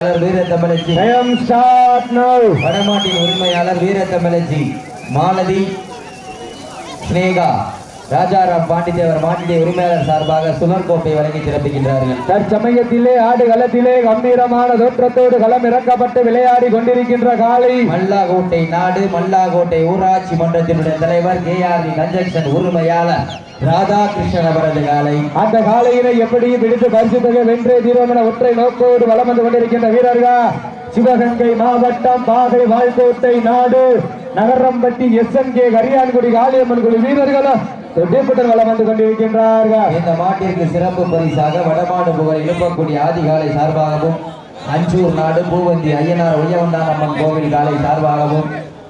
வீர தமிழச்சி Time start now. வடமாட்டின் உரிமையாளர் வீர தமிழச்சி மாலதி ஸ்னேகா. ராஜாராம் பாண்டித்தேவர் மாட்டிய உரிமையாளர் சார்பாக சுவர் கோப்பை வழங்கி சிறப்பிக்கின்றார்கள். தற்சமயத்திலே ஆடு களத்திலே கம்பீரமான தோற்றத்தோடு களம் இறக்கப்பட்டு விளையாடி கொண்டிருக்கின்ற காலை மல்லாகோட்டை நாடு மல்லாகோட்டை ஊராட்சி மன்றத்தினுடைய தலைவர் கே ஆர் கன்ஜெக்ஷன் உரிமையாளர் ராதாகிருஷ்ணன் அவரது காலை அந்த காலையினை எப்படியும் பிடித்து பரிசு தொகை வென்றே தீர்வமென ஒற்றை நோக்கோடு வலம் வந்து கொண்டிருக்கின்ற வீரர்கள்? சிவகங்கை மாவட்டம் பாகை வாழ்கோட்டை நாடு Nagarampatti S N K Kariyankudi Kaliamman குழு வீரர்களும் தொட்டிப்புடன் வளம் வந்து கொண்டிருக்கின்றார்கள்? இந்த மாட்டிற்கு சிறப்பு பரிசாக வடமாடு புகழ் எழுப்பக்கூடிய ஆதிகாலை சார்பாகவும் அஞ்சூர் நாடு பூவந்தி ஐயனார் உயவந்தான் அம்மன் கோவில் காலை சார்பாகவும்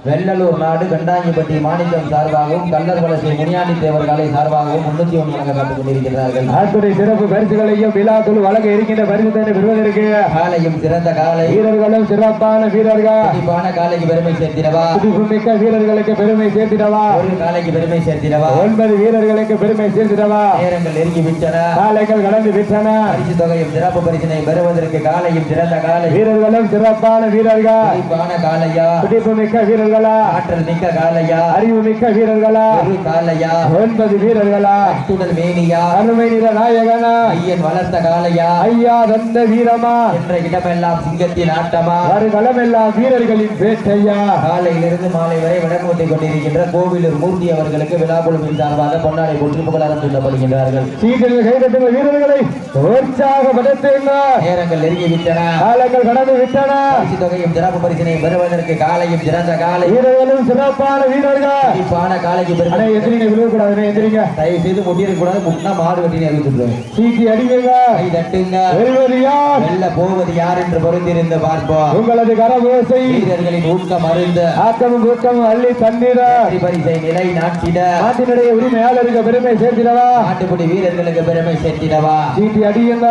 வெள்ளலூர் நாடு கண்டாங்கிப்பட்டி மாணிக்கம் சார்பாகவும் கல்லர் வலசை முனியாண்டி தேவர் காலை சார்பாகவும் முன்னூத்தி ஒன்று வழங்க காத்துக் கொண்டிருக்கிறார்கள் அத்துறை சிறப்பு பரிசுகளையும் விழாக்குழு வழங்க இருக்கின்ற பரிசு தன்னை பெறுவதற்கு காலையும் சிறந்த காலை. வீரர்களும் சிறப்பான வீரர்கள். கண்டிப்பான காலைக்கு பெருமை சேர்த்திடவா? மிக்க வீரர்களுக்கு பெருமை சேர்த்திடவா? ஒரு காலைக்கு பெருமை சேர்த்திடவா? ஒன்பது வீரர்களுக்கு பெருமை சேர்த்திடவா? நேரங்கள் நெருங்கி விட்டன. காலைகள் கடந்து விட்டன. பரிசு தொகையும் சிறப்பு பரிசினை பெறுவதற்கு காலையும் சிறந்த காலை. வீரர்களும் சிறப்பான வீரர்கள். கண்டிப்பான காலையா? துடிப்பு மிக்க வீரர்களா. ஆற்றல் மிக்க காலையா? அறிவு மிக்க வீரர்களா? காலையா? ஒன்பது வீரர்களா? அத்துடல் மேனியா? அருமை நிற நாயகனா? ஐயன் வளர்த்த காலையா? ஐயா தந்த வீரமா? என்ற இடமெல்லாம் சிங்கத்தின் ஆட்டமா? வருகளமெல்லாம் வீரர்களின் பேட்டையா காலையிலிருந்து மாலை வரை விடங்கொட்டி கொண்டிருக்கின்ற கோவிலூர் மூர்த்தி அவர்களுக்கு விழா குழுவின் சார்பாக பொன்னாடை போற்றி புகழாரம் சொல்லப்படுகின்றார்கள் சீட்டில் கைதட்டுங்கள் வீரர்களை உற்சாகப்படுத்துங்க நேரங்கள் நெருங்கி விட்டன காலங்கள் கடந்து விட்டன. தொகையும் சிறப்பு பரிசினை பெறுவதற்கு காலையும் சிறந்த காலை வீரர்களும் சிறப்பான வீரர்கள். கண்டிப்பான காலைக்கு பெருமை எந்திரிங்க விழுவக்கூடாது எந்திரிங்க. தயவு செய்து முட்டியிருக்க கூடாது முன்னா மாடு வெட்டினே அறிவித்துடுவேன் சீட்டி அடிங்க கை தட்டுங்க. வெல்வது யார்? வெல்ல போவது யார் என்று பொருந்திருந்து பார்ப்போம். உங்களது கரவோசை. வீரர்களின் ஊக்கம் அருந்த. ஆக்கமும் ஊக்கமும் அள்ளி தண்ணீர பரிசை நிலை நாட்டிட. நாட்டினுடைய உரிமையாளருக்கு பெருமை சேர்த்திடவா? நாட்டுப்படி வீரர்களுக்கு பெருமை சேர்த்திடவா? சீட்டி அடியுங்க.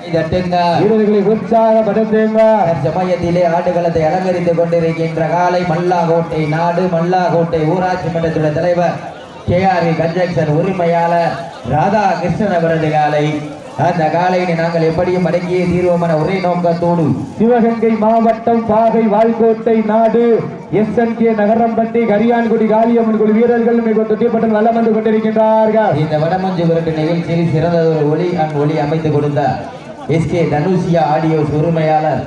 கை தட்டுங்க. வீரர்களை உற்சாகப்படுத்துங்க. சமயத்திலே ஆடுகளத்தை அலங்கரித்துக் கொண்டிருக்கின்ற காலை மல்லாகோட்டை நாடு மல்லாகோட்டை ஊராட்சி மன்றத்துடைய தலைவர் கே ஆர் வி உரிமையாளர் ராதா கிருஷ்ணன் அவரது காலை. அந்த காலையினை நாங்கள் எப்படியும் அடங்கியே தீர்வோமான ஒரே நோக்கத்தோடு சிவகங்கை மாவட்டம் பாகை வால்கோட்டை நாடு S N K Nagarampatti Kariyankudi Kaliamman குழு வீரர்கள் மிக தொட்டிப்பட்டு வலம் வந்து கொண்டிருக்கின்றார்கள். இந்த வடமஞ்சு விரட்டு நிகழ்ச்சியில் சிறந்ததொரு ஒளி அன் ஒளி அமைத்து கொடுத்த எஸ் கே தனுஷியா ஆடியோஸ் உரிமையாளர்.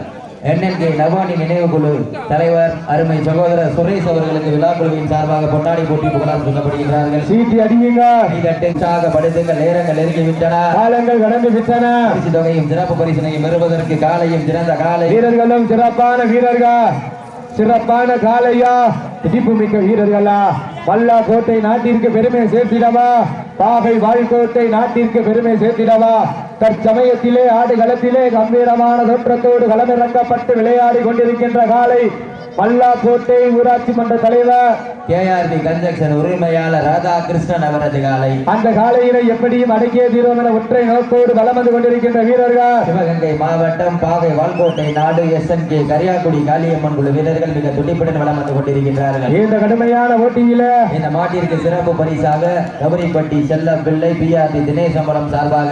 என்என்கே நவானி நினைவு குழு தலைவர் அருமை சகோதரர் சுரேஷ் அவர்களுக்கு விழா குழுவின் சார்பாக பொன்னாடி போட்டி புகழாரம் சொல்லப்படுகிறார்கள் சீட்டி அடியுங்க. படுத்துங்கள் நேரங்கள் நெருங்கி விட்டன. காலங்கள் கடந்து விட்டன. பரிசு தொகையும் சிறப்பு பரிசினையும் பெறுவதற்கு காலையும் சிறந்த காலை. வீரர்களும் சிறப்பான வீரர்கள். சிறப்பான காளையா திடிப்பு மிக்க வீரர்களா. மல்லா கோட்டை நாட்டிற்கு பெருமை சேர்த்திடவா. பாகை வாழ்கோட்டை நாட்டிற்கு பெருமை சேர்த்திடவா? தற்சமயத்திலே ஆடு களத்திலே கம்பீரமான தோற்றத்தோடு களமிறக்கப்பட்டு விளையாடி கொண்டிருக்கின்ற காலை மல்லா கோட்டை ஊராட்சி மன்ற தலைவர் கேஆர்பி கன்ஜெக்ஷன் உரிமையாளர் ராதாகிருஷ்ணன் அவரது காலை. அந்த காலையினை எப்படியும் அடக்கிய தீர்வோம் என ஒற்றை நோக்கோடு வலம் வந்து கொண்டிருக்கின்ற வீரர்கள். சிவகங்கை மாவட்டம் பாகை வால்கோட்டை நாடு S N K Kariyakudi Kaliamman குழு வீரர்கள் மிக துடிப்புடன் வளம் வந்து கொண்டிருக்கின்றார்கள். இந்த கடுமையான போட்டியில இந்த மாட்டிற்கு சிறப்பு பரிசாக கபரிப்பட்டி செல்ல பிள்ளை பிஆர்டி தினேசம்பரம் சார்பாக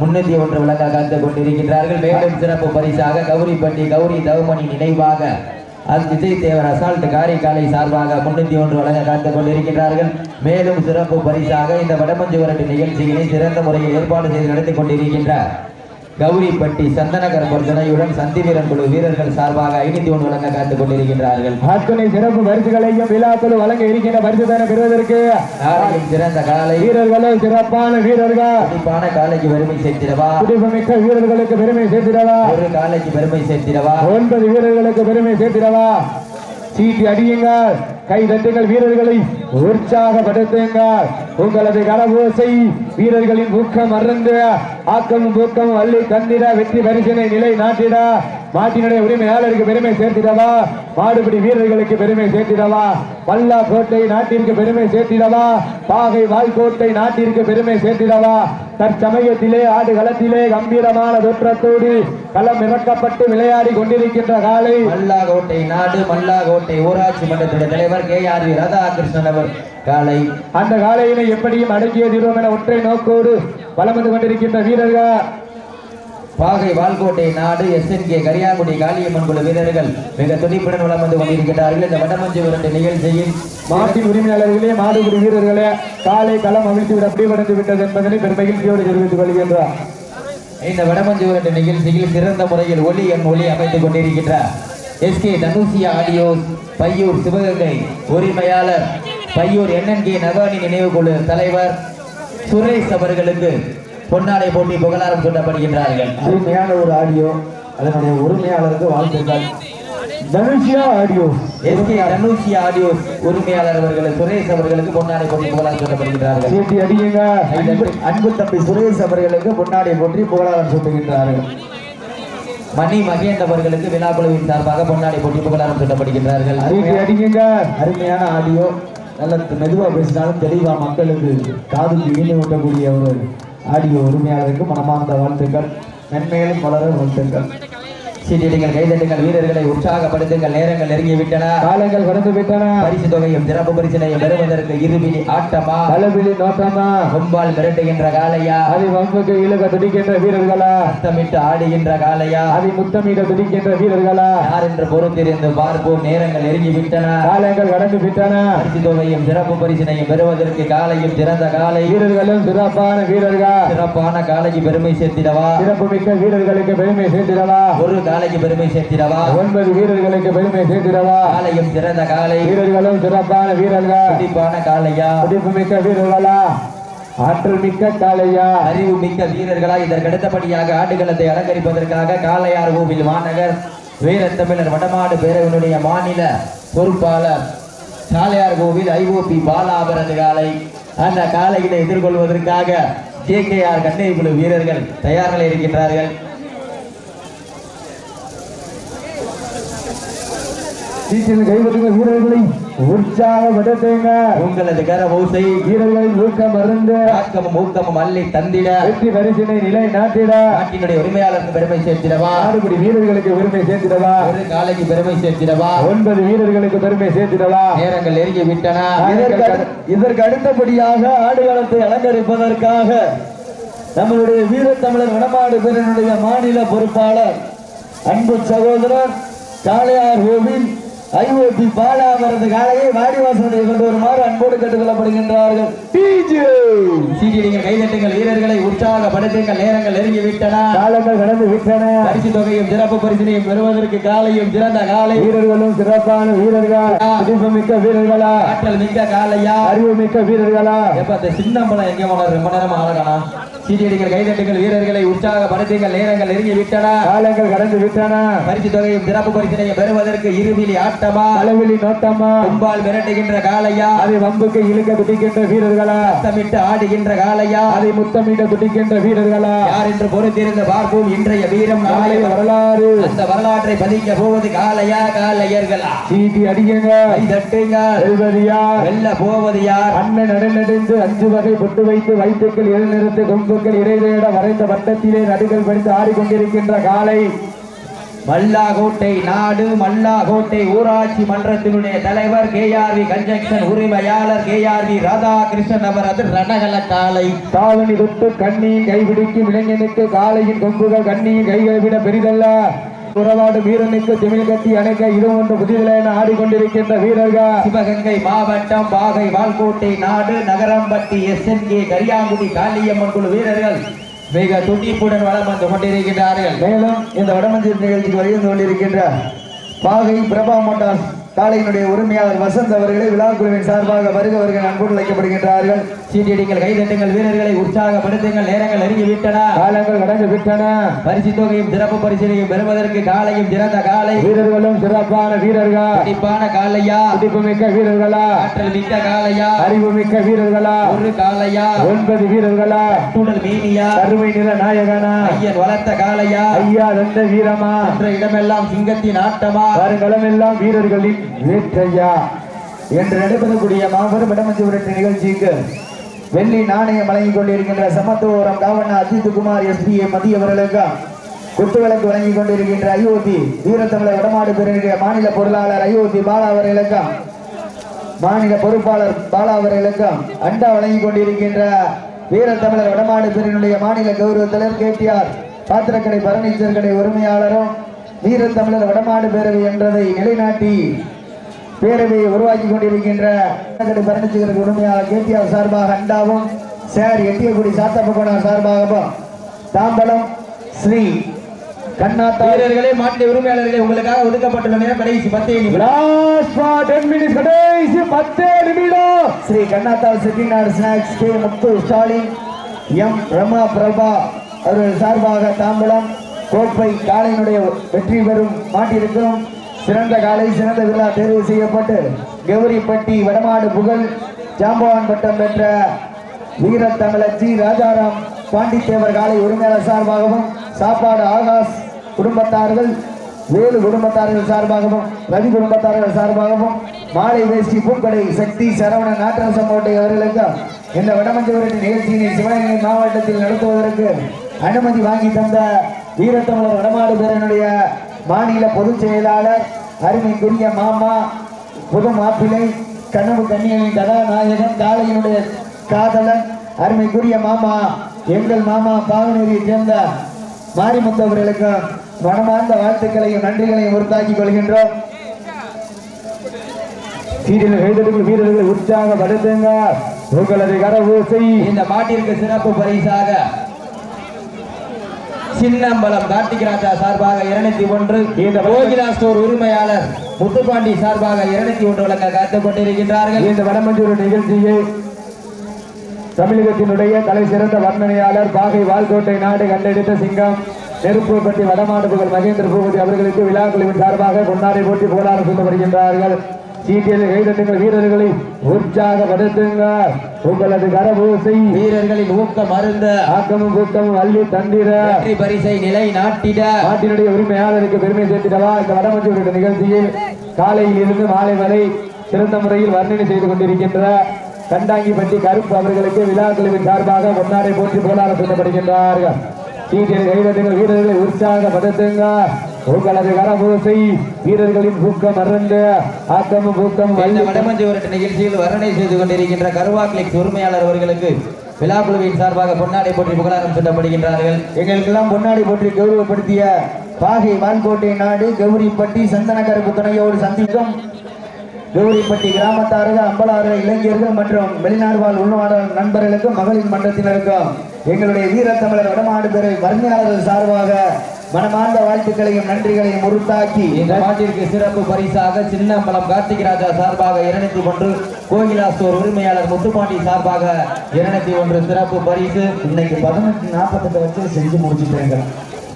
முன்னூத்தி ஒன்று விளக்க காத்துக் கொண்டிருக்கின்றார்கள். மேலும் சிறப்பு பரிசாக கௌரிப்பட்டி கௌரி தவமணி நினைவாக அது விஜய் தேவர் அசால்ட் காரைக்காலை சார்பாக முன்னூத்தி ஒன்று வழங்க காத்துக் கொண்டிருக்கின்றார்கள். மேலும் சிறப்பு பரிசாக இந்த வடமஞ்சு வரட்டு நிகழ்ச்சியினை சிறந்த முறையில் ஏற்பாடு செய்து நடத்தி கொண்டிருக்கின்றார். கௌரிப்பட்டி சந்தனகரம்பர் துணையுடன் சந்திவீரன் குழு வீரர்கள் சார்பாக ஐநூத்தி ஒன்று வழங்க காத்துக் கொண்டிருக்கின்றார்கள். அத்தனை சிறப்பு பரிசுகளையும் விழாக்கள் வழங்க இருக்கின்ற பரிசு தானே பெறுவதற்கு சிறந்த காலை. வீரர்களும் சிறப்பான வீரர்கள். கண்டிப்பான காலைக்கு பெருமை சேர்த்திடவா? குடிபமிக்க வீரர்களுக்கு பெருமை சேர்த்திடவா? ஒரு காலைக்கு பெருமை சேர்த்திடவா? ஒன்பது வீரர்களுக்கு பெருமை சேர்த்திடவா? சீட்டி அடியுங்கள். கை தட்டுங்கள் வீரர்களை. உற்சாகப்படுத்துங்கள். உங்களது கரவோசை வீரர்களின் ஊக்கம் அறந்து ஆக்கமும் ஊக்கமும் அள்ளி தந்திட வெற்றி பரிசனை நிலை நாட்டிட மாட்டினுடைய உரிமையாளருக்கு பெருமை சேர்த்திடவா? மாடுபிடி வீரர்களுக்கு பெருமை சேர்த்திடவா? பல்லா கோட்டை நாட்டிற்கு பெருமை சேர்த்திடவா? பாகை வாய்க்கோட்டை நாட்டிற்கு பெருமை சேர்த்திடவா? தற்சமயத்திலே ஆடு களத்திலே கம்பீரமான தோற்றத்தோடு களம் இறக்கப்பட்டு விளையாடி கொண்டிருக்கின்ற காலை. மல்லாகோட்டை நாடு மல்லாகோட்டை ஊராட்சி மன்றத்துடைய தலைவர் கே ஆர் வி ராதாகிருஷ்ணன் அவர். காலை. அந்த காலையினை எப்படியும் அடக்கிய தீர்வோம் என ஒற்றை நோக்கோடு வலம் வந்து கொண்டிருக்கின்ற வீரர்கள்? பாகை வால்கோட்டை நாடு எஸ்என்கே கரியாங்குடி காளியம்மன் குழு வீரர்கள் மிக துடிப்புடன் வளம் வந்து கொண்டிருக்கிறார்கள். இந்த வடமஞ்சு விரட்டு நிகழ்ச்சியில் மாட்டின் உரிமையாளர்களே மாடுபிடி வீரர்களே காலை களம் அவிழ்த்து விட அப்படிவடைந்து விட்டது என்பதனை பெரும் மகிழ்ச்சியோடு தெரிவித்துக் கொள்கின்றார். இந்த வடமஞ்சு விரட்டு நிகழ்ச்சியில் சிறந்த முறையில் ஒலி என் ஒலி அமைத்துக் கொண்டிருக்கின்றார். S K Dhanushiya audios Paiyur Sivaganga உரிமையாளர் பையூர் என்என்கே நவானி நினைவு குழு தலைவர் சுரேஷ் அவர்களுக்கு பொன்னாடை போட்டி புகழாரம் சூட்டப்படுகின்றார்கள். அருமையான ஒரு ஆடியோ அதனுடைய உரிமையாளருக்கு வாழ்த்துக்கள். Dhanushiya audio S K Dhanushiya audios உரிமையாளர் அவர்கள் சுரேஷ் அவர்களுக்கு பொன்னாடை போட்டி புகழாரம் சூட்டப்படுகின்றார்கள். சீட்டி அடியுங்க. அன்பு- தம்பி சுரேஷ் அவர்களுக்கு பொன்னாடை போற்றி புகழாரம் சூட்டுகின்றார்கள். மணி மகேந்த் அவர்களுக்கு விழாக்குழுவின் சார்பாக பொன்னாடை போட்டி புகழாரம் சூட்டப்படுகின்றார்கள் அருமையான ஆடியோ. நல்ல மெதுவா பேசினாலும் தெளிவா மக்களுக்கு காதுக்கு ஈனி ஊட்டக்கூடிய ஒரு ஆடியோ உரிமையாளருக்கு மனமார்ந்த வாழ்த்துக்கள். மென்மேலும் வளர வாழ்த்துக்கள். சீட்டிடுங்கள் கைதட்டுங்கள் வீரர்களை உற்சாகப்படுத்துங்கள். நேரங்கள் நெருங்கி விட்டன காலங்கள் கடந்து விட்டன பரிசு தொகையும் சிறப்பு பரிசினையும் பெறுவதற்கு இருபிடி ஆட்டமா? பலபிலி நோட்டமா? கொம்பால் மிரட்டுகின்ற காளையா? அதை வம்புக்கு இழுக துடிக்கின்ற வீரர்களா? சத்தமிட்டு ஆடுகின்ற காளையா? அதை முத்தமிட துடிக்கின்ற வீரர்களா? யார் என்று பொறுத்திருந்து பார்ப்போம். நேரங்கள் நெருங்கி விட்டன காலங்கள் கடந்து விட்டன பரிசு தொகையும் சிறப்பு பரிசினையும் பெறுவதற்கு காலையும் சிறந்த காலை வீரர்களும் சிறப்பான வீரர்கள்? சிறப்பான காலைக்கு பெருமை சேர்த்திடவா? சிறப்பு மிக்க வீரர்களுக்கு பெருமை சேர்த்திடவா? ஒரு காலைக்கு பெருமை சேர்த்திடவா? ஒன்பது வீரர்களுக்கு பெருமை சேர்த்திடவா? காலையும் சிறந்த காலை. வீரர்களும் சிறப்பான வீரர்கள்? துடிப்பான காளையா துடிப்பு மிக்க வீரர்களா? ஆற்றல் மிக்க காளையா அறிவு மிக்க வீரர்களா? இதற்கு அடுத்தபடியாக ஆடுகளத்தை அலங்கரிப்பதற்காக காளையார் கோவில் மாநகர் வீரத்தமிழர் வடமாடு பேரவனுடைய மாநில பொறுப்பாளர் காளையார் கோவில் ஐஓபி பாலா அவரது காலை. அந்த காளையினை எதிர்கொள்வதற்காக கே கே ஆர் கண்ணை குழு வீரர்கள் தயார் நிலையில் இருக்கின்றார்கள். சீட்டில் கைவிட்டுங்க வீரர்களை உற்சாகப்படுத்துங்க உங்களது கர ஓசை வீரர்களின் ஊக்கம் அருந்து ஆக்கமும் ஊக்கமும் அள்ளி தந்திட. வெற்றி பரிசினை நிலை நாட்டிட. நாட்டினுடைய உரிமையாளருக்கு பெருமை சேர்த்திடவா? ஆறுபடி வீரர்களுக்கு பெருமை சேர்த்திடவா? ஒரு காலைக்கு பெருமை சேர்த்திடவா? ஒன்பது வீரர்களுக்கு பெருமை சேர்த்திடவா? நேரங்கள் நெருங்கி விட்டன. இதற்கு அடு- இதற்கு அடுத்தபடியாக ஆடுகளத்தை அலங்கரிப்பதற்காக நம்மளுடைய வீரத்தமிழர் வடமாடு பேரனுடைய மாநில பொறுப்பாளர் அன்பு சகோதரர் காளையார் கோவில் ஐஓபி பாலா அவரது காளையை வாடிவாசனை கொண்டு வருமாறு அன்போடு கேட்டுக்கொள்ளப்படுகின்றார்கள். சீட்டிடுங்கள் கைதட்டுங்கள். வீரர்களை உற்சாகப்படுத்துங்கள் நேரங்கள் நெருங்கி விட்டன காலங்கள் கடந்து விட்டன. பரிசு தொகையும் சிறப்பு பரிசினையும் பெறுவதற்கு காலையும் சிறந்த காலை. வீரர்களும் சிறப்பான வீரர்கள். துடிப்பு மிக்க வீரர்களா. ஆற்றல் மிக்க காலையா. அறிவு மிக்க வீரர்களா. எப்ப அந்த சின்னம்பலம் எங்கே போன ரொம்ப நேரமா ஆளகனா சீட்டிடுங்கள் கைதட்டுங்கள் வீரர்களை உற்சாகப்படுத்துங்கள் நேரங்கள் நெருங்கி விட்டன காலங்கள் கடந்து விட்டன. பரிசு தொகையும் சிறப்பு பரிசினையும் பெறுவதற்கு இருவிழி ஆட்டமா? அளவிலி நோட்டமா? கும்பால் மிரட்டுகின்ற காலையா அதை வம்புக்கு இழுக்க துடிக்கின்ற வீரர்களா? சத்தமிட்டு ஆடுகின்ற காலையா அதை முத்தமிட துடிக்கின்ற வீரர்களா? யார் என்று பொறுத்திருந்து பார்ப்போம் இன்றைய வீரம் நாளை வரலாறு. அந்த வரலாற்றை பதிக்க போவது காலையா காலையர்களா சீட்டி அடியுங்க. தட்டுங்க. வெல்வது யார்? வெல்ல போவது யார்? அண்ணன் நடநடைந்து அஞ்சு வகை பொட்டு வைத்து வைத்துக்கள் இடைநிறுத்து கொம்புக்கள் இடைதேட வரைந்த வட்டத்திலே நடுகள் படித்து ஆடிக்கொண்டிருக்கின்ற காலை. மல்லாகோட்டை நாடு மல்லாகோட்டை ஊராட்சி மன்றத்தினுடைய தலைவர் கே ஆர்வி கன்ஜெக்ஷன் உரிமையாளர் கே ஆரி ராதாகிருஷ்ணன் அவரது ரணகல காலை தாவணி தொட்டு கண்ணியின் கைபிடிக்கும் இளைஞனுக்கு காலையின் கொம்புகள் கண்ணியின் கைகளை விட பெரிதல்ல. உறவாடு வீரனுக்கு திமிழ் கட்டி அணைக்க இது ஒன்று புதிதில் என ஆடிக்கொண்டிருக்கின்ற வீரர்கள். சிவகங்கை மாவட்டம் பாகை வால்கோட்டை நாடு நகரம்பட்டி எஸ்என்கே கரியாங்குடி காளியம்மன் குழு வீரர்கள் மிக துடிப்புடன் வளம் வந்து கொண்டிருக்கிறார்கள் மேலும் இந்த வடமஞ்சள் நிகழ்ச்சிக்கு வருகின்ற கொண்டிருக்கின்ற பாகை பிரபா மோட்டார்ஸ் காளையினுடைய உரிமையாளர் வசந்த் அவர்களை விழாக்குழுவின் சார்பாக வருக வருக அன்போடு அழைக்கப்படுகின்றார்கள். சீட்டியடிங்கள் கைதட்டுங்கள் வீரர்களை உற்சாகப்படுத்துங்கள் நேரங்கள் நெருங்கி விட்டன காலங்கள் கடந்து விட்டன பரிசு தொகையும் சிறப்பு பரிசீலையும் பெறுவதற்கு காலையும் சிறந்த காலை. வீரர்களும் சிறப்பான வீரர்கள்? துடிப்பான காலையா? துடிப்பு மிக்க வீரர்களா? ஆற்றல் மிக்க காலையா? அறிவு மிக்க வீரர்களா? ஒரு காலையா? ஒன்பது வீரர்களா? துடல் மீனியா? கருமை நிற நாயகனா? ஐயன் வளர்த்த காலையா? ஐயா தந்த வீரமா? சென்ற இடமெல்லாம் சிங்கத்தின் ஆட்டமா? வருங்களம் எல்லாம் வீரர்களின் வீட்டையா என்று நடைபெறக்கூடிய மாபெரும் வடமஞ்சு விரட்டு நிகழ்ச்சிக்கு வெள்ளி நாணயம் வழங்கிக் கொண்டிருக்கின்ற சமத்துவபுரம் காவண்ணா அஜித்குமார் எஸ்பிஏ மதிய அவர்களுக்கு குத்துவிளக்கு வழங்கிக் கொண்டிருக்கின்ற ஐஓபி வீரத்தமிழர் வடமாடு பிரிவினுடைய மாநில பொருளாளர் ஐஓபி பாலா அவர்களுக்கு மாநில பொறுப்பாளர் பாலா அவர்களுக்கு அண்டா வழங்கிக் கொண்டிருக்கின்ற வீரத்தமிழர் வடமாடு பிரிவினுடைய மாநில கௌரவத்தலைவர் கேடிஆர் பாத்திரக்கடை பர்னிச்சர் கடை உரிமையாளரும் வீரத்தமிழர் வடமாடு பேரவை என்றதை நிலைநாட்டி பேரவையை உருவாக்கி கொண்டிருக்கின்ற பர்னிச்சர் உரிமையாளர் கேடிஆர் சார்பாக அண்டாவும் சார் எட்டியகுடி சாத்தப்பகோணம் சார்பாகவும் தாம்பலம் ஸ்ரீ கண்ணாத்தா வீரர்களே மாட்டு உரிமையாளர்களே உங்களுக்காக ஒதுக்கப்பட்டுள்ள நேரம் கடைசி பத்தே நிமிடம். லாஸ்ட் ஃபார் 10 மினிட்ஸ் கடைசி 10 நிமிடம். Sri Kannathal Chettinad snacks K Muthu Stalin M Rama Prabha அவர்கள் சார்பாக தாம்பலம் கோப்பை காளையினுடைய வெற்றி பெறும் மாட்டிற்கும் சிறந்த காலை சிறந்த விழா தேர்வு செய்யப்பட்டு கௌரிப்பட்டி வடமாடு புகழ் ஜாம்பவான் பட்டம் பெற்ற வீரத்தமிழர் ஜி ராஜாராம் பாண்டித்தேவர் காலை உரிமையாளர் சார்பாகவும் சாப்பாடு ஆகாஷ் குடும்பத்தார்கள் வேலு குடும்பத்தார்கள் சார்பாகவும் ரவி குடும்பத்தார்கள் சார்பாகவும் மாலை வேஷ்டி பூக்கடை சக்தி சரவணன் நாட்டரசங்கோட்டை அவர்களுக்கு இந்த வடமஞ்சபுரத்தின் நிகழ்ச்சியினை சிவகங்கை மாவட்டத்தில் நடத்துவதற்கு அனுமதி வாங்கி தந்த வீரத்தமிழர் வடமாடு பேரனுடைய மாநில பொதுச் செயலாளர் அருமைக்குரிய மாமா புது மாப்பிள்ளை கனவு கண்ணியனின் கதாநாயகன் காளையினுடைய காதலன் அருமைக்குரிய மாமா எங்கள் மாமா பாவனேரியை சேர்ந்த மாரிமுத்து அவர்களுக்கு மனமார்ந்த வாழ்த்துக்களையும் நன்றிகளையும் உறுத்தாக்கிக் கொள்கின்றோம். சீரியல் கைதடுகள் வீரர்களை உற்சாகப்படுத்துங்க. உங்களது கரவூசை. இந்த மாட்டிற்கு சிறப்பு பரிசாக சின்னம்பலம் கார்த்திக் ராஜா சார்பாக இருநூத்தி ஒன்று. இந்த கோகிலா ஸ்டோர் உரிமையாளர் முத்துப்பாண்டி சார்பாக இருநூத்தி ஒன்று வழங்க காத்துக் கொண்டிருக்கின்றார்கள். இந்த வடமஞ்சூர் நிகழ்ச்சியை தமிழகத்தினுடைய தலை சிறந்த வர்ணனையாளர் பாகை வால்கோட்டை நாடு கண்டெடுத்த சிங்கம் நெருப்புப்பட்டி வடமாடு புகழ் மகேந்திர பூபதி அவர்களுக்கு விழா குழுவின் சார்பாக கொண்டாடி போட்டி போலாறு சொல்ல வருகின்றார்கள். சீட்டியல் கைதட்டுங்கள் வீரர்களை உற்சாகப்படுத்துங்க உங்களது கரபூசை. வீரர்களின் ஊக்கம் அருந்த. ஆக்கமும் கூட்டமும் அள்ளி தந்திர வெற்றி பரிசை நிலை நாட்டிட நாட்டினுடைய உரிமையாளருக்கு பெருமை சேர்த்திடவா? இந்த நிகழ்ச்சியில் காலையில் இருந்து மாலை வரை சிறந்த முறையில் வர்ணனை செய்து கொண்டிருக்கின்ற கண்டாங்கிப்பட்டி கருப்பு அவர்களுக்கு விழா குழுவின் சார்பாக கொண்டாடை போற்றி போலார சொல்லப்படுகின்றார்கள் சீட்டியல் கைதட்டுங்கள் வீரர்களை உற்சாகப்படுத்துங்க உங்களது கரபூசை வீரர்களின் ஊக்கம் அறந்து ஆக்கமும் ஊக்கம் இந்த வள்ளி வடமஞ்சுவரட்டு நிகழ்ச்சியில் வர்ணனை செய்து கொண்டிருக்கின்ற கருவா உரிமையாளர் அவர்களுக்கு விழா குழுவின் சார்பாக பொன்னாடை போற்றி புகழாரம் சொல்லப்படுகின்றார்கள் எங்களுக்கெல்லாம் பொன்னாடி போற்றி கௌரவப்படுத்திய பாகை வான்கோட்டை நாடு கௌரிப்பட்டி சந்தனக்கருப்பு துணையோடு சந்திக்கும் கௌரிப்பட்டி கிராமத்தார்கள் அம்பலாறு இளைஞர்கள் மற்றும் வெளிநாடு வாழ் உள்நாடு நண்பர்களுக்கும் மகளிர் மன்றத்தினருக்கும் எங்களுடைய வீரத்தமிழர் வடமாடு பேரை வர்ணியாளர்கள் சார்பாக மனமார்ந்த வாழ்த்துக்களையும் நன்றிகளையும் உருத்தாக்கி இந்த மாட்டிற்கு சிறப்பு பரிசாக சின்னம்பலம் கார்த்திக் ராஜா சார்பாக இருநூத்தி ஒன்று கோகிலா ஸ்டோர் உரிமையாளர் முத்துப்பாண்டி சார்பாக இருநூத்தி ஒன்று சிறப்பு பரிசு. இன்னைக்கு பதினெட்டு நாற்பத்தெட்டு வச்சு செஞ்சு முடிச்சுட்டேங்க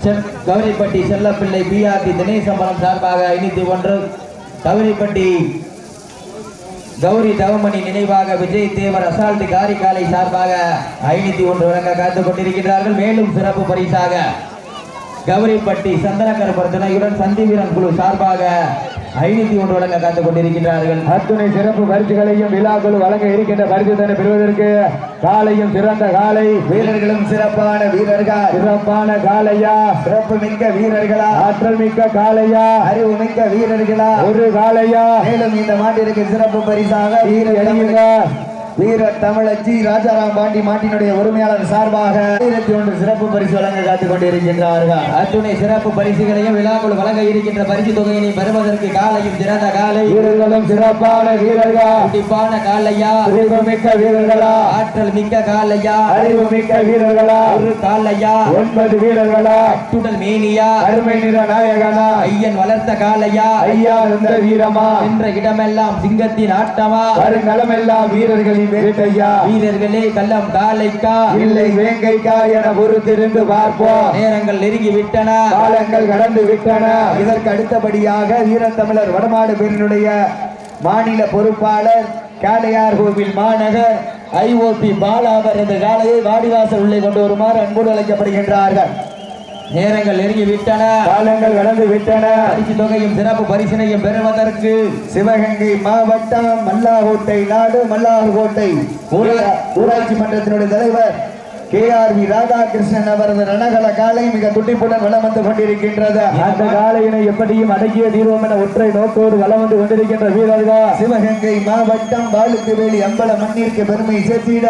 சென் கௌரிப்பட்டி செல்லப்பிள்ளை பிஆர்டி தினேசம்பலம் சார்பாக ஐநூத்தி ஒன்று. கௌரிப்பட்டி கௌரி தவமணி நினைவாக விஜய் தேவர் அசால்ட் காரிக்காலை சார்பாக ஐநூத்தி ஒன்று வழங்க காத்துக் கொண்டிருக்கிறார்கள் மேலும் சிறப்பு பரிசாக கௌரிப்பட்டி சந்தனக்கருப்பர் துணையுடன் சந்தி வீரன் குழு சார்பாக ஐநூத்தி ஒன்று வழங்க காத்துக் கொண்டிருக்கிறார்கள் அத்துணை சிறப்பு பரிசுகளையும் விழாக்கள் வழங்க இருக்கின்ற பரிசு தன்னை பெறுவதற்கு காலையும் சிறந்த காலை. வீரர்களும் சிறப்பான வீரர்கள். சிறப்பான காலையா? சிறப்பு மிக்க வீரர்களா? ஆற்றல் மிக்க காலையா? அறிவு மிக்க வீரர்களா? ஒரு காலையா? மேலும் இந்த மாட்டிற்கு சிறப்பு பரிசாக வீர தமிழச்சி ராஜாராம் பாண்டி மாட்டினுடைய உரிமையாளர் சார்பாக ஆயிரத்தி ஒன்று சிறப்பு பரிசு வழங்க காத்துக் கொண்டிருக்கின்றார்கள். அத்துணை சிறப்பு பரிசுகளையும் விழாக்குழு வழங்க இருக்கின்ற பரிசு தொகையினை பெறுவதற்கு காலையும் சிறந்த காலை வீரர்களும் சிறப்பான வீரர்கள்? துடிப்பான காலையா? அறிவு மிக்க வீரர்களா? ஆற்றல் மிக்க காலையா? அறிவு மிக்க வீரர்களா? ஒரு காலையா? ஒன்பது வீரர்களா? துடல் மேனியா? அருமை நிற நாயகனா? ஐயன் வளர்த்த காலையா? ஐயா இருந்த வீரமா? என்ற இடமெல்லாம் சிங்கத்தின் ஆட்டமா? வருங்காலமெல்லாம் வீரர்களின் வேட்டையா? வீரர்களே கள்ளம் காலைக்கா? இல்லை வேங்கைக்கா என பொறுத்திருந்து பார்ப்போம். நேரங்கள் நெருங்கி விட்டன காலங்கள் கடந்து விட்டன இதற்கு அடுத்தபடியாக வீரத்தமிழர் வடமாடு பேரினுடைய மாநில பொறுப்பாளர் காளையார் கோவில் மாநகர் ஐஓபி பாலாவர் என்ற காளையை வாடிவாசல் உள்ளே கொண்டு வருமாறு அன்போடு அழைக்கப்படுகின்றார்கள். நேரங்கள் நெருங்கி விட்டன. காலங்கள் கடந்து விட்டன. பரிசு தொகையும் சிறப்பு பரிசினையும் பெறுவதற்கு சிவகங்கை மாவட்டம் மல்லாகோட்டை நாடு மல்லார்கோட்டை ஊரா- ஊராட்சி மன்றத்தினுடைய தலைவர் கே ஆர் வி ராதாகிருஷ்ணன் அவரது ரணகல காலை மிக துடிப்புடன் வலம் வந்து கொண்டிருக்கின்றது. அந்த காலையினை எப்படியும் அடக்கிய தீர்வோம் என ஒற்றை நோக்கோடு வலம் வந்து கொண்டிருக்கின்ற வீரர்கள் சிவகங்கை மாவட்டம் வாழுக்கு வேலி அம்பல மண்ணிற்கு பெருமை சேர்த்திட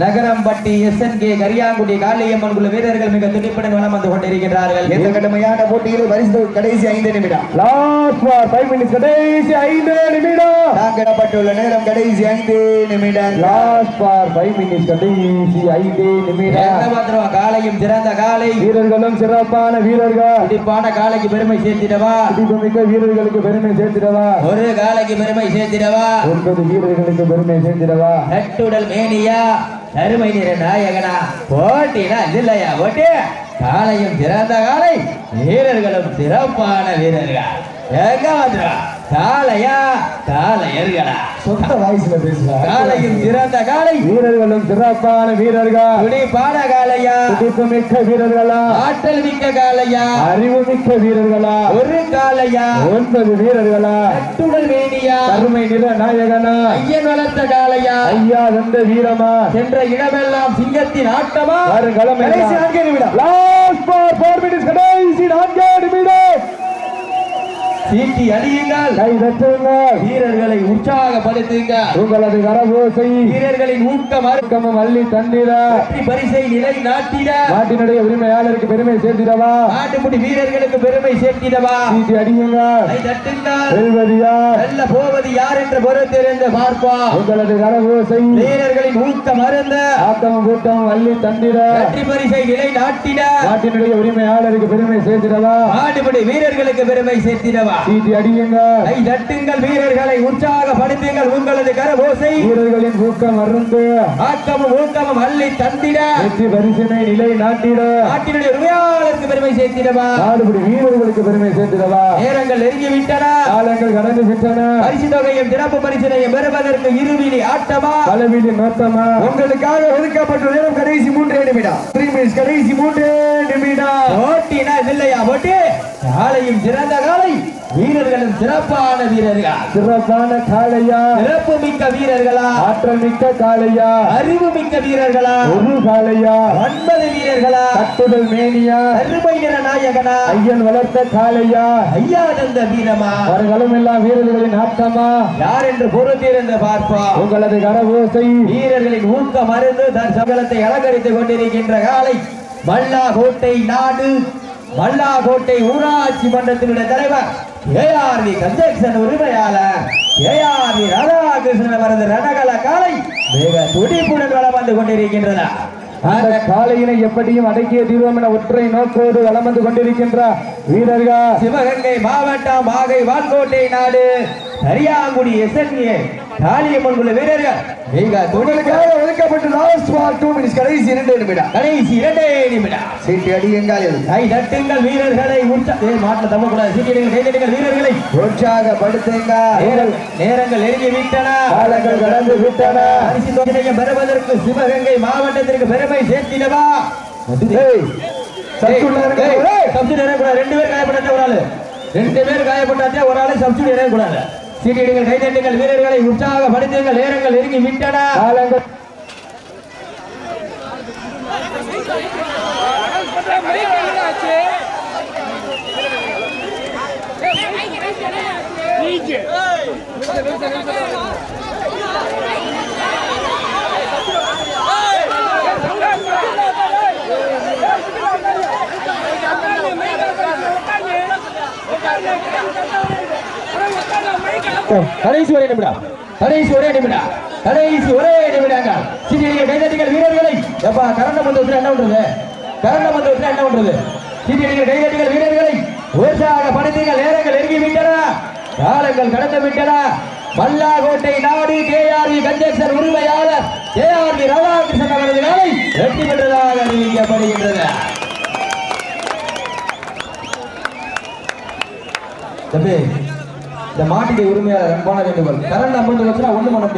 Nagarampatti S N K Kariyangudi Kaliamman குழு வீரர்கள் மிக துடிப்புடன் வளம் வந்து கொண்டிருக்கிறார்கள். இந்த கடுமையான போட்டியில் பரிசு கடைசி ஐந்து நிமிடம். லாஸ்ட் ஃபார் ஃபைவ் மினிட்ஸ் கடைசி ஐந்து நிமிடம். தாக்கிடப்பட்டுள்ள நேரம் கடைசி ஐந்து நிமிடம். லாஸ்ட் ஃபார் ஃபைவ் மினிட்ஸ் கடைசி ஐந்து நிமிடம். காலையும் சிறந்த காலை வீரர்களும் சிறப்பான வீரர்கள். துடிப்பான காலைக்கு பெருமை சேர்த்திடவா? மிக்க வீரர்களுக்கு பெருமை சேர்த்திடவா? ஒரு காலைக்கு பெருமை சேர்த்திடவா? ஒன்பது வீரர்களுக்கு பெருமை சேர்த்திடவா? நட்டுடல் மேனியா? அருமை நிற நாயகனா போட்டினா இல்லையா போட்டி? காலையும் சிறந்த காலை வீரர்களும் சிறப்பான வீரர்கள். எங்க வந்துடும் காளையா? காளையர்களா சொந்த வாய்ஸ்ல பேசுறாங்க காலையும் சிறந்த காலை வீரர்களும் சிறப்பான வீரர்கள். துடிப்பான காளையா? துடிப்பு மிக்க வீரர்களா? ஆற்றல் மிக்க காளையா? அறிவு மிக்க வீரர்களா? ஒரு காளையா? ஒன்பது வீரர்களா? நட்டுடல் மேனியா கருமை நிற நாயகனா? ஐயன் வளர்த்த காளையா? ஐயா வந்த வீரமா? சென்ற இடமெல்லாம் சிங்கத்தின் ஆட்டமா? வருங்களம் கடைசி நான்கே நிமிடம். லாஸ்ட் ஃபார் ஃபோர் மினிட்ஸ் கடைசி நான்கே நிமிடம். சீட்டி அடியுங்கள் கை தட்டுங்கள் வீரர்களை உற்சாகப்படுத்துங்க. உங்களது கரபோசை வீரர்களின் ஊக்கம் ஊக்கமும் அள்ளி தந்திட. வெற்றி பரிசை நிலை நாட்டிட. நாட்டினுடைய உரிமையாளருக்கு பெருமை சேர்த்திடவா? நாட்டுப்புடி வீரர்களுக்கு பெருமை சேர்த்திடவா? சீட்டி அடியுங்கள் கை தட்டுங்கள். வெல்வது யார் வெல்ல போவது யார் என்ற பொறுத்திருந்து பார்ப்போம். உங்களது கரபோசை வீரர்களின் ஊக்கம் அருந்த. ஆக்கமும் கூட்டமும் அள்ளி தந்திட. வெற்றி பரிசை நிலை நாட்டிட. நாட்டினுடைய உரிமையாளருக்கு பெருமை சேர்த்திடவா? நாட்டுப்புடி வீரர்களுக்கு பெருமை சேர்த்திடவா? சீட்டி அடியுங்கள் கை தட்டுங்கள் வீரர்களை உற்சாகப்படுத்துங்கள் உங்களது கரபோசை வீரர்களின் ஊக்கம் அருந்து ஆக்கமும் ஊக்கமும் அள்ளி தந்திட. வெற்றி பரிசினை நிலை நாட்டிட. நாட்டினுடைய உரிமையாளருக்கு பெருமை சேர்த்திடவா? நாடுபடி வீரர்களுக்கு பெருமை சேர்த்திடவா? நேரங்கள் நெருங்கி விட்டன காலங்கள் கடந்து விட்டன. பரிசு தொகையும் சிறப்பு பரிசினையும் பெறுவதற்கு இருவிழி ஆட்டமா? பலவீதி நோட்டமா உங்களுக்காக ஒதுக்கப்பட்ட நேரம் கடைசி மூன்றே நிமிடம். த்ரீ மினிட்ஸ் கடைசி மூன்றே நிமிடம். போட்டினா இது இல்லையா போட்டி? காலையும் சிறந்த காலை சிறப்பான வீரர்கள்? சிறப்பான காளையா? சிறப்பு மிக்க வீரர்களா? ஆற்றல் மிக்க காளையா? அறிவு மிக்க வீரர்களா? ஒரு காளையா? ஒன்பது வீரர்களா? கட்டுதல் மேனியா? அருமை நிற நாயகனா? ஐயன் வளர்த்த காளையா? ஐயா தந்த வீரமா? வருகளும் எல்லாம் வீரர்களின் ஆட்டமா? யார் என்று பொறுத்திருந்து பார்ப்போம். உங்களது கரவோசை வீரர்களின் ஊக்கம் அருந்து தன் சகலத்தை அலங்கரித்துக் கொண்டிருக்கின்ற காலை மல்லாகோட்டை நாடு மல்லாகோட்டை ஊராட்சி மன்றத்தினுடைய தலைவர். ஏஆர்வி கன்ஜெக்ஷன் உரிமையாளர். ஏஆர்வி ராதாகிருஷ்ணன் அவரது ரணகல காலை மிக துடிப்புடன் வளம் வந்து கொண்டிருக்கின்றன. அந்த காளையினை எப்படியும் அடக்கிய தீர்வம் என ஒற்றை நோக்கோடு வலம் வந்து கொண்டிருக்கின்ற வீரர்கள் சிவகங்கை மாவட்டம் மாகை வான்கோட்டை நாடு கரியாங்குடி எஸ்என்ஏ காளியம்மன் குழு வீரர்கள். துணிக்காக உங்களுக்காக ஒதுக்கப்பட்ட லாஸ்ட் ஃபார் டூ மினிட்ஸ் கடைசி இரண்டு நிமிடம். கடைசி இரண்டே நிமிடம். சீட்டு அடியுங்கள். கை தட்டுங்கள் வீரர்களை. உற்சா ஏய், மாட்டில் தம்ப கூடாது சீக்கிரம் கை தட்டுங்கள் வீரர்களை. உற்சாகப்படுத்துங்க நேரங்கள் நெருங்கி விட்டன. காலங்கள் கடந்து விட்டன. பரிசு தொகையை பெறுவதற்கு சிவகங்கை மாவட்டத்திற்கு பெருமை சேர்த்திடவா. சப்சிடி இறங்கக்கூடாது. ரெண்டு பேர் காயப்பட்டாதே ஒரு ஆளு. ரெண்டு பேர் காயப்பட்டாதே ஒரு ஆளு சப்சிடி இறங்கக்கூடாது. சீட்டிடுங்கள் கை தட்டுங்கள் வீரர்களை உற்சாகப்படுத்துங்கள் நேரங்கள் நெருங்கி விட்டன. காலங்கள். கடைசி ஒரே நிமிடம். கடைசி ஒரே நிமிடம். கடைசி ஒரே நிமிடங்க. சீட்டிடுங்கள் கைதட்டிகள் வீரர்களை. எப்பா கரண்ட பந்தவத்தில் என்ன பண்றது? கரண்ட பந்தவத்தில் என்ன பண்றது? சீட்டிடுங்கள் கைதட்டிகள் வீரர்களை. உற்சாக உற்சாகப்படுத்துங்கள் நேரங்கள் நெருங்கி விட்டன காலங்கள் கடந்து விட்டன பல்லாகோட்டை நாடு கேஆர்வி கன்ஜெக்ஷன் உரிமையாளர் கேஆர்வி ராதாகிருஷ்ணன் அவரது நாளை வெற்றி பெற்றதாக அறிவிக்கப்படுகின்றது. தம்பி இந்த மாட்டுடைய உரிமையாளர் அன்பான வேண்டுகோள். கரண்ட் அமர்ந்து வச்சுனா ஒன்றும் பண்ண முடியாது.